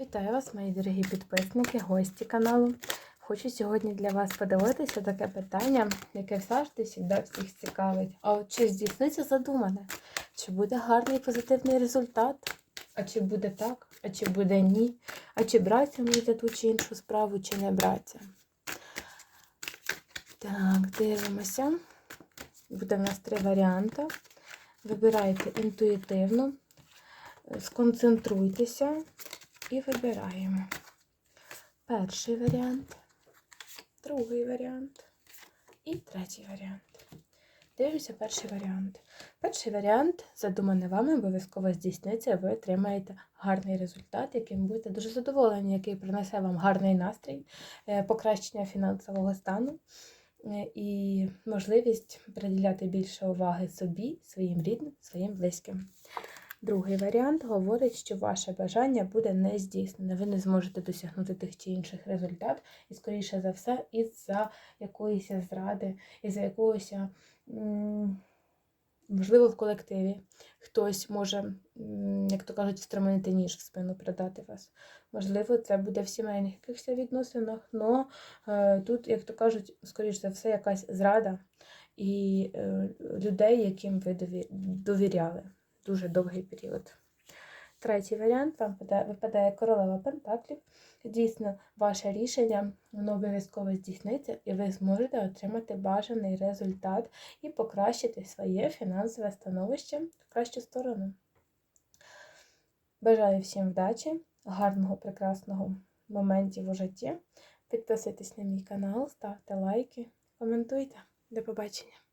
Вітаю вас, мої дорогі підписники, гості каналу. Хочу сьогодні для вас подивитися таке питання, яке завжди завжди всіх цікавить. А от чи здійсниться задумане? Чи буде гарний позитивний результат? А чи буде так, а чи буде ні? А чи братися мені за ту чи іншу справу, чи не братися? Так, дивимося. Буде в нас три варіанти. Вибирайте інтуїтивно, сконцентруйтеся і вибираємо. Перший варіант, другий варіант і третій варіант. Дивимося перший варіант. Перший варіант, задуманий вами, обов'язково здійсниться, ви отримаєте гарний результат, яким будете дуже задоволені, який принесе вам гарний настрій, е, покращення фінансового стану е, і можливість приділяти більше уваги собі, своїм рідним, своїм близьким. Другий варіант говорить, що ваше бажання буде не здійснене. Ви не зможете досягнути тих чи інших результатів, і, скоріше за все, із-за якоїсь зради, із-за якогось, можливо, в колективі хтось може, як то кажуть, встромити ніж в спину продати вас. Можливо, це буде в сімейних якихось відносинах, але тут, як то кажуть, скоріше за все, якась зрада і е, людей, яким ви дові- довіряли дуже довгий період. Третій варіант вам випадає, королева Пентаклів. Дійсно, ваше рішення воно обов'язково здійсниться, і ви зможете отримати бажаний результат і покращити своє фінансове становище в кращу сторону. Бажаю всім вдачі, гарного, прекрасного моментів у житті. Підписуйтесь на мій канал, ставте лайки, коментуйте. До побачення!